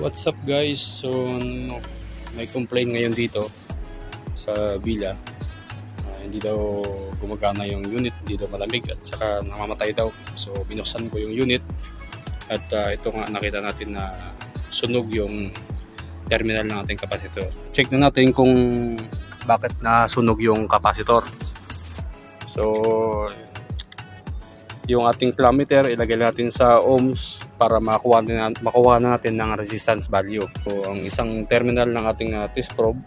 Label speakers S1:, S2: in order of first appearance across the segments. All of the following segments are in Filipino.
S1: What's up guys? So, no, may complaint ngayon dito sa Villa. Ah, hindi daw gumagana yung unit, hindi daw malamig at saka namamatay daw. So, binuksan ko yung unit at ah, ito nga nakita natin na sunog yung terminal ng ating kapasitor. Check na natin kung bakit nasunog yung kapasitor. So, yung ating plummeter ilagay natin sa ohms para makuha na, makuha na natin ng resistance value. So, ang isang terminal ng ating uh, test probe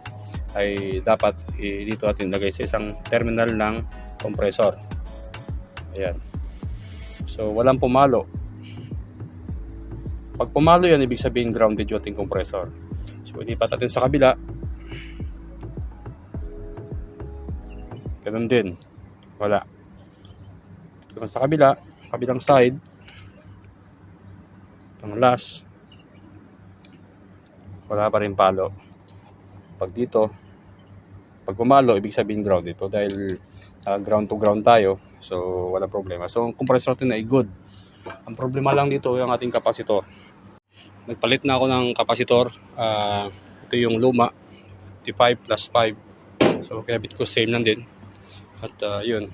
S1: ay dapat eh, dito natin ilagay sa isang terminal ng compressor. Ayan. So, walang pumalo. Pag pumalo yan, ibig sabihin grounded yung ating compressor. So, ilipat natin sa kabila. Ganun din. Wala. Naman sa kabila, kabilang side. Ang last. Wala pa rin palo. Pag dito, pag pumalo, ibig sabihin grounded po dahil uh, ground to ground tayo. So, wala problema. So, ang compressor natin ay good. Ang problema lang dito yung ating kapasitor. Nagpalit na ako ng kapasitor. Ah, ito yung luma. 55 plus 5. So, kinabit ko same lang din. At ah, yun,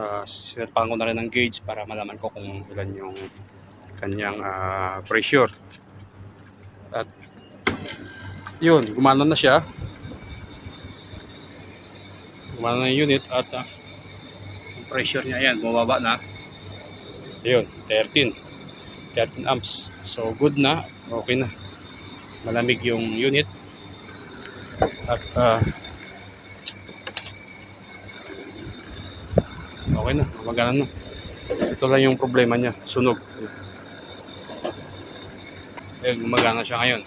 S1: uh, sinirpakan ko na rin ng gauge para malaman ko kung ilan yung kanyang ah, pressure. At yun, gumana na siya. Gumana na unit at ah, yung pressure niya yan, bumaba na. Yun, 13. 13 amps. So good na, okay na. Malamig yung unit. At ah, Okay na, magana na. Ito lang yung problema niya, sunog. Ayun, gumagana siya ngayon.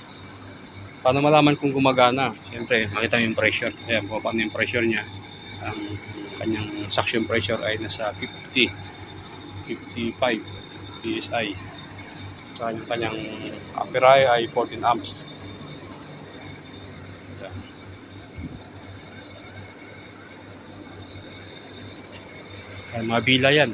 S1: Paano malaman kung gumagana? Siyempre, makita mo yung pressure. Ayan, bumaba na yung pressure niya. Ang kanyang suction pressure ay nasa 50, 55 PSI. Sa yung kanyang ampere ay 14 amps. Ayan. Ay, mga bila yan.